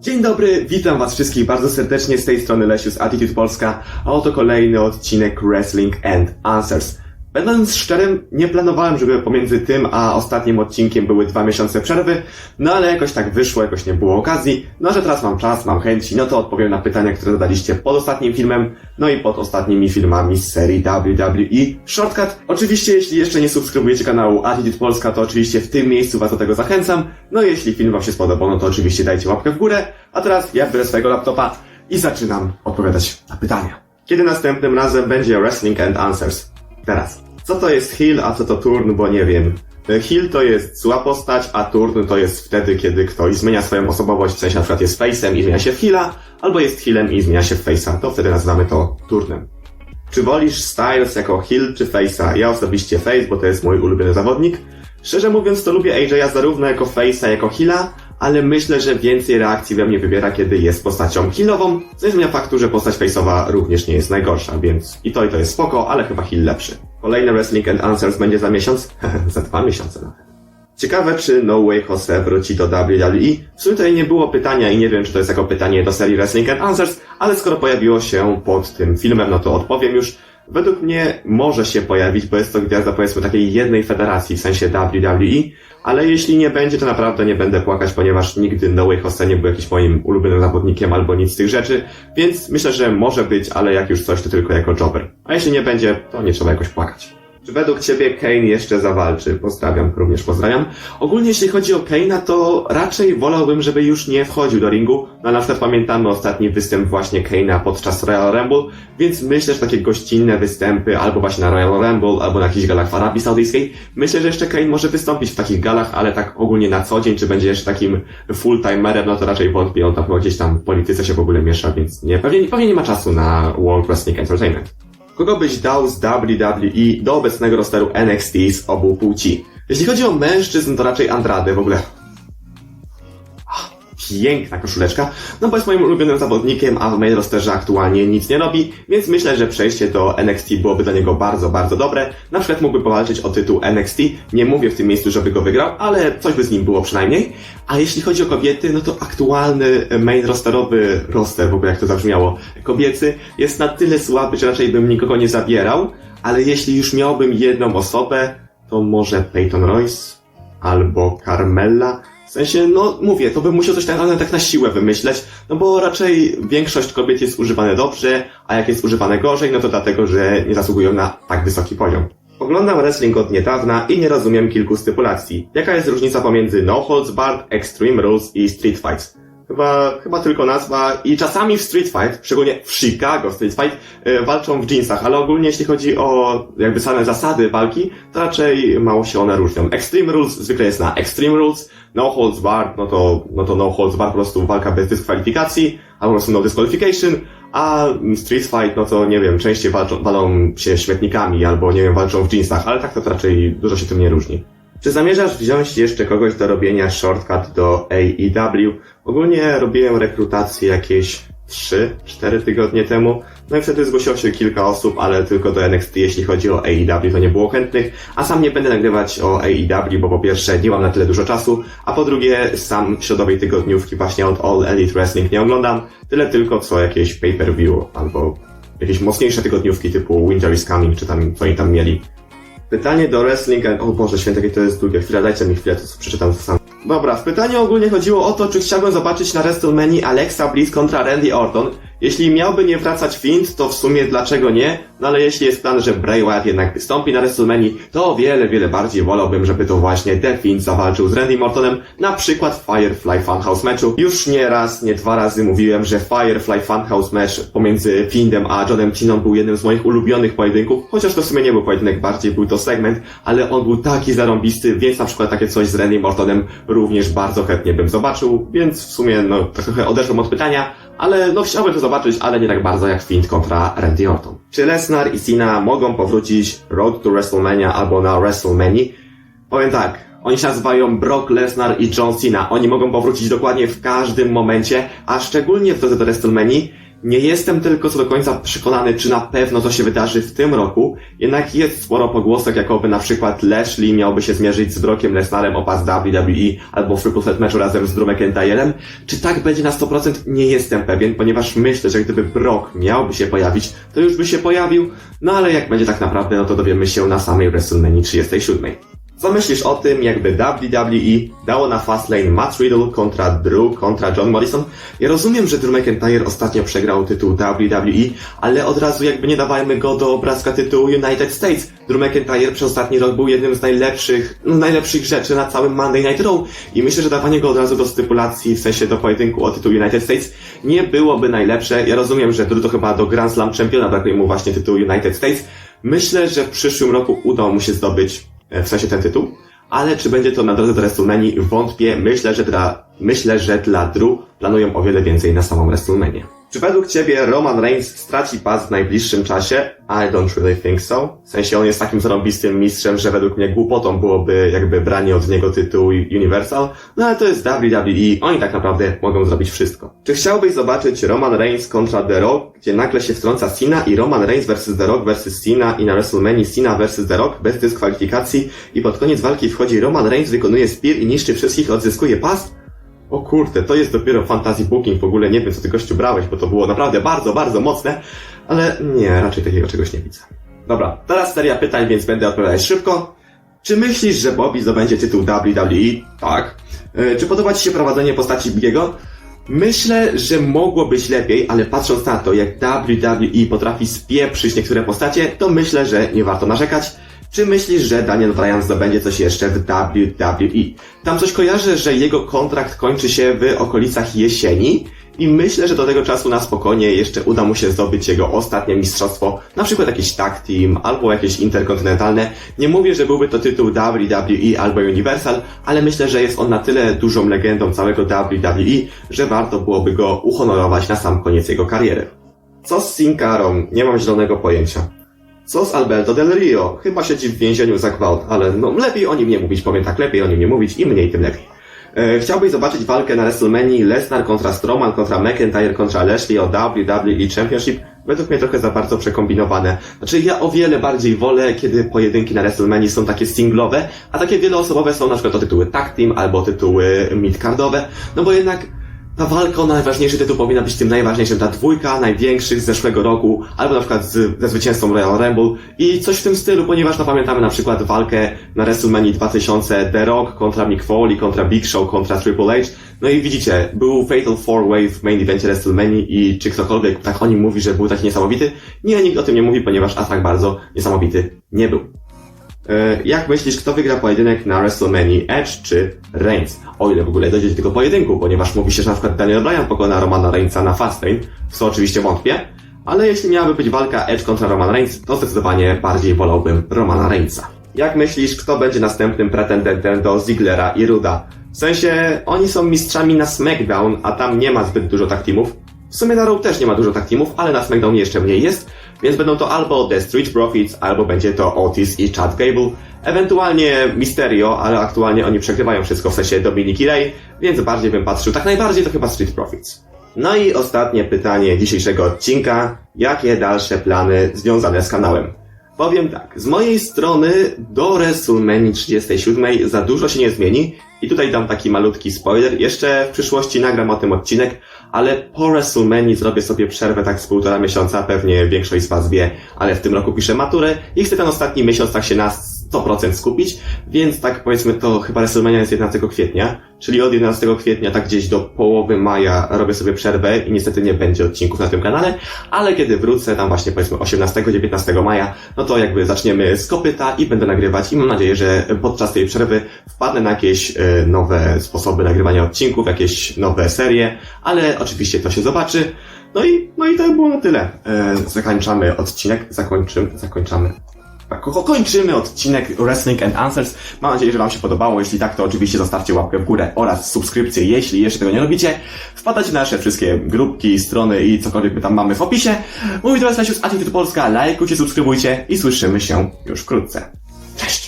Dzień dobry, witam was wszystkich bardzo serdecznie z tej strony Lesiu z Attitude Polska, a oto kolejny odcinek Wrestling and Answers. Będąc szczerym, nie planowałem, żeby pomiędzy tym a ostatnim odcinkiem były dwa miesiące przerwy, no ale jakoś tak wyszło, jakoś nie było okazji, no że teraz mam czas, mam chęci, no to odpowiem na pytania, które zadaliście pod ostatnim filmem, no i pod ostatnimi filmami z serii WWE Shortcut. Oczywiście, jeśli jeszcze nie subskrybujecie kanału Attitude Polska, to oczywiście w tym miejscu was do tego zachęcam, no jeśli film wam się spodobał, no to oczywiście dajcie łapkę w górę, a teraz ja biorę swojego laptopa i zaczynam odpowiadać na pytania. Kiedy następnym razem będzie Wrestling and Answers? Teraz. Co to jest heel, a co to turn, bo nie wiem. Heel to jest zła postać, a turn to jest wtedy, kiedy ktoś zmienia swoją osobowość, w sensie na przykład jest face'em i zmienia się w heela, albo jest heelem i zmienia się w face'a, to wtedy nazywamy to turnem. Czy wolisz Styles jako heel czy face'a? Ja osobiście face, bo to jest mój ulubiony zawodnik. Szczerze mówiąc, to lubię AJ'a zarówno jako face'a, jako heela, ale myślę, że więcej reakcji we mnie wybiera, kiedy jest postacią healową, co zmienia faktu, że postać face'owa również nie jest najgorsza, więc i to i to jest spoko, ale chyba heal lepszy. Kolejny Wrestling and Answers będzie za miesiąc? za dwa miesiące nawet. Ciekawe, czy No Way Jose wróci do WWE. W sumie tutaj nie było pytania i nie wiem, czy to jest jako pytanie do serii Wrestling and Answers, ale skoro pojawiło się pod tym filmem, no to odpowiem już. Według mnie może się pojawić, bo jest to gwiazda powiedzmy takiej jednej federacji, w sensie WWE, ale jeśli nie będzie, to naprawdę nie będę płakać, ponieważ nigdy No Way Jose nie był jakimś moim ulubionym zawodnikiem albo nic z tych rzeczy, więc myślę, że może być, ale jak już coś, to tylko jako jobber. A jeśli nie będzie, to nie trzeba jakoś płakać. Czy według Ciebie Kane jeszcze zawalczy? Pozdrawiam, również pozdrawiam. Ogólnie jeśli chodzi o Kane'a, to raczej wolałbym, żeby już nie wchodził do ringu. No na przykład pamiętamy ostatni występ właśnie Kane'a podczas Royal Rumble, więc myślę, że takie gościnne występy, albo właśnie na Royal Rumble, albo na jakichś galach w Arabii Saudyjskiej, myślę, że jeszcze Kane może wystąpić w takich galach, ale tak ogólnie na co dzień, czy będzie jeszcze takim full-timerem, no to raczej wątpię, on tam gdzieś tam w polityce się w ogóle miesza, więc nie, pewnie, pewnie nie ma czasu na World Wrestling Entertainment. Kogo byś dał z WWE do obecnego rosteru NXT z obu płci? Jeśli chodzi o mężczyzn, to raczej Andrade w ogóle. Piękna koszuleczka, no bo jest moim ulubionym zawodnikiem, a w main rosterze aktualnie nic nie robi, więc myślę, że przejście do NXT byłoby dla niego bardzo, bardzo dobre. Na przykład mógłby powalczyć o tytuł NXT, nie mówię w tym miejscu, żeby go wygrał, ale coś by z nim było przynajmniej. A jeśli chodzi o kobiety, no to aktualny main rosterowy roster, w ogóle jak to zabrzmiało, kobiecy, jest na tyle słaby, że raczej bym nikogo nie zabierał, ale jeśli już miałbym jedną osobę, to może Peyton Royce albo Carmella. W sensie, no mówię, to bym musiał coś tak, tak na siłę wymyśleć, no bo raczej większość kobiet jest używane dobrze, a jak jest używane gorzej, no to dlatego, że nie zasługują na tak wysoki poziom. Oglądam wrestling od niedawna i nie rozumiem kilku stypulacji. Jaka jest różnica pomiędzy No Holds Barred, Extreme Rules i Street Fights? Chyba, chyba tylko nazwa i czasami w Street Fight, szczególnie w Chicago Street Fight, yy, walczą w jeansach, ale ogólnie jeśli chodzi o jakby same zasady walki, to raczej mało się one różnią. Extreme Rules zwykle jest na Extreme Rules, No Holds Barred, no to, no to No Holds Barred po prostu walka bez dyskwalifikacji, albo po prostu No Disqualification, a Street Fight, no to nie wiem, częściej walczą, walą się śmietnikami, albo nie wiem, walczą w jeansach, ale tak to raczej dużo się tym nie różni. Czy zamierzasz wziąć jeszcze kogoś do robienia shortcut do AEW? Ogólnie robiłem rekrutację jakieś 3-4 tygodnie temu. No i wtedy zgłosiło się kilka osób, ale tylko do NXT, jeśli chodzi o AEW, to nie było chętnych. A sam nie będę nagrywać o AEW, bo po pierwsze nie mam na tyle dużo czasu, a po drugie sam środowej tygodniówki właśnie od All Elite Wrestling nie oglądam. Tyle tylko co jakieś pay-per-view albo jakieś mocniejsze tygodniówki typu Winter is Coming, czy tam co oni tam mieli. Pytanie do wrestling and... O Boże święty, jakie to jest długie. Chwila, dajcie mi chwilę, to przeczytam to sam. Dobra, w pytaniu ogólnie chodziło o to, czy chciałbym zobaczyć na WrestleMania Alexa Bliss kontra Randy Orton. Jeśli miałby nie wracać Fint, to w sumie dlaczego nie? No ale jeśli jest plan, że Bray Wyatt jednak wystąpi na WrestleMania, to o wiele, wiele bardziej wolałbym, żeby to właśnie The Fiend zawalczył z Randy Ortonem, na przykład w Firefly Funhouse meczu. Już nie raz, nie dwa razy mówiłem, że Firefly Funhouse mecz pomiędzy Fiendem a Johnem Ciną był jednym z moich ulubionych pojedynków, chociaż to w sumie nie był pojedynek, bardziej był to segment, ale on był taki zarąbisty, więc na przykład takie coś z Randy Ortonem również bardzo chętnie bym zobaczył, więc w sumie no trochę odeszłem od pytania, ale no chciałbym to zobaczyć, ale nie tak bardzo jak Fiend kontra Randy Orton. Czy Lesnar i Cena mogą powrócić Road to WrestleMania albo na WrestleMania? Powiem tak, oni się nazywają Brock Lesnar i John Cena. Oni mogą powrócić dokładnie w każdym momencie, a szczególnie w drodze do WrestleMania. Nie jestem tylko co do końca przekonany, czy na pewno to się wydarzy w tym roku, jednak jest sporo pogłosek, jakoby na przykład Lashley miałby się zmierzyć z Brockiem Lesnarem o pas WWE albo w Triple Threat meczu razem z Drew McIntyrem. Czy tak będzie na 100%? Nie jestem pewien, ponieważ myślę, że gdyby Brock miałby się pojawić, to już by się pojawił, no ale jak będzie tak naprawdę, no to dowiemy się na samej WrestleMania 37. Co myślisz o tym, jakby WWE dało na Fastlane Matt Riddle kontra Drew kontra John Morrison? Ja rozumiem, że Drew McIntyre ostatnio przegrał tytuł WWE, ale od razu jakby nie dawajmy go do obrazka tytułu United States. Drew McIntyre przez ostatni rok był jednym z najlepszych, no, najlepszych rzeczy na całym Monday Night Raw i myślę, że dawanie go od razu do stypulacji, w sensie do pojedynku o tytuł United States nie byłoby najlepsze. Ja rozumiem, że Drew to chyba do Grand Slam Championa brakuje mu właśnie tytułu United States. Myślę, że w przyszłym roku uda mu się zdobyć w sensie ten tytuł, ale czy będzie to na drodze do WrestleMania wątpię. Myślę, że dla, myślę, że dla Drew planują o wiele więcej na samą WrestleMania. Czy według Ciebie Roman Reigns straci pas w najbliższym czasie? I don't really think so. W sensie on jest takim zarąbistym mistrzem, że według mnie głupotą byłoby jakby branie od niego tytułu Universal, no ale to jest WWE, oni tak naprawdę mogą zrobić wszystko. Czy chciałbyś zobaczyć Roman Reigns kontra The Rock, gdzie nagle się wtrąca Cena i Roman Reigns vs The Rock vs Cena i na WrestleMania Cena vs The Rock bez dyskwalifikacji i pod koniec walki wchodzi Roman Reigns, wykonuje spear i niszczy wszystkich, odzyskuje pas? O kurde, to jest dopiero fantasy booking, w ogóle nie wiem co ty gościu brałeś, bo to było naprawdę bardzo, bardzo mocne, ale nie, raczej takiego czegoś nie widzę. Dobra, teraz seria pytań, więc będę odpowiadać szybko. Czy myślisz, że Bobby zdobędzie tytuł WWE? Tak. E, Czy podoba Ci się prowadzenie postaci Bigiego? Myślę, że mogło być lepiej, ale patrząc na to, jak WWE potrafi spieprzyć niektóre postacie, to myślę, że nie warto narzekać. Czy myślisz, że Daniel Bryan zdobędzie coś jeszcze w WWE? Tam coś kojarzę, że jego kontrakt kończy się w okolicach jesieni i myślę, że do tego czasu na spokojnie jeszcze uda mu się zdobyć jego ostatnie mistrzostwo, na przykład jakieś tag team albo jakieś interkontynentalne. Nie mówię, że byłby to tytuł WWE albo Universal, ale myślę, że jest on na tyle dużą legendą całego WWE, że warto byłoby go uhonorować na sam koniec jego kariery. Co z Sin Carą? Nie mam zielonego pojęcia. Co z Alberto Del Rio? Chyba siedzi w więzieniu za gwałt, ale no lepiej o nim nie mówić, powiem tak, lepiej o nim nie mówić, im mniej, tym lepiej. E, chciałbyś zobaczyć walkę na WrestleMania Lesnar kontra Strowman kontra McIntyre kontra Lashley o WWE Championship? Według mnie trochę za bardzo przekombinowane. Znaczy ja o wiele bardziej wolę, kiedy pojedynki na WrestleMania są takie singlowe, a takie wieloosobowe są na przykład o tytuły tag team albo tytuły midcardowe, no bo jednak ta walka o najważniejszy tytuł powinna być tym najważniejszym. Ta dwójka największych z zeszłego roku, albo na przykład z, ze zwycięzcą Royal Rumble i coś w tym stylu, ponieważ no pamiętamy na przykład walkę na WrestleMania 2000 The Rock kontra Mick Foley, kontra Big Show, kontra Triple H. No i widzicie, był Fatal 4-Way w main evencie WrestleMania i czy ktokolwiek tak o nim mówi, że był taki niesamowity? Nie, nikt o tym nie mówi, ponieważ aż tak bardzo niesamowity nie był. E, Jak myślisz, kto wygra pojedynek na WrestleMania? Edge czy Reigns? O ile w ogóle dojdzie do tego pojedynku, ponieważ mówi się, że na przykład Daniel Bryan pokona Romana Reignsa na Fastlane, w co oczywiście wątpię, ale jeśli miałaby być walka Edge kontra Roman Reigns, to zdecydowanie bardziej wolałbym Romana Reignsa. Jak myślisz, kto będzie następnym pretendentem do Ziglera i Ruda? W sensie, oni są mistrzami na SmackDown, a tam nie ma zbyt dużo tag teamów. W sumie na Raw też nie ma dużo tag teamów, ale na SmackDown jeszcze mniej jest, więc będą to albo The Street Profits, albo będzie to Otis i Chad Gable, ewentualnie Mysterio, ale aktualnie oni przegrywają wszystko w sensie Dominik i Ray, więc bardziej bym patrzył, tak najbardziej to chyba Street Profits. No i ostatnie pytanie dzisiejszego odcinka. Jakie dalsze plany związane z kanałem? Powiem tak, z mojej strony do WrestleMania 37 za dużo się nie zmieni i tutaj dam taki malutki spoiler. Jeszcze w przyszłości nagram o tym odcinek, ale po WrestleMania zrobię sobie przerwę tak z półtora miesiąca, pewnie większość z Was wie, ale w tym roku piszę maturę i chcę ten ostatni miesiąc tak się na 100% skupić, więc tak powiedzmy to chyba WrestleMania jest 11 kwietnia, czyli od 11 kwietnia tak gdzieś do połowy maja robię sobie przerwę i niestety nie będzie odcinków na tym kanale, ale kiedy wrócę tam właśnie powiedzmy 18-19 maja, no to jakby zaczniemy z kopyta i będę nagrywać i mam nadzieję, że podczas tej przerwy wpadnę na jakieś e, nowe sposoby nagrywania odcinków, jakieś nowe serie, ale oczywiście to się zobaczy. No i, no i to było na tyle. E, zakończamy odcinek, zakończymy, zakończamy. Tak, ko- kończymy odcinek Wrestling and Answers. Mam nadzieję, że Wam się podobało. Jeśli tak, to oczywiście zostawcie łapkę w górę oraz subskrypcję, jeśli jeszcze tego nie robicie. Wpadajcie na nasze wszystkie grupki, strony i cokolwiek my tam mamy w opisie. Mówi do Was Lesius, Attitude Polska. Lajkujcie, subskrybujcie i słyszymy się już wkrótce. Cześć!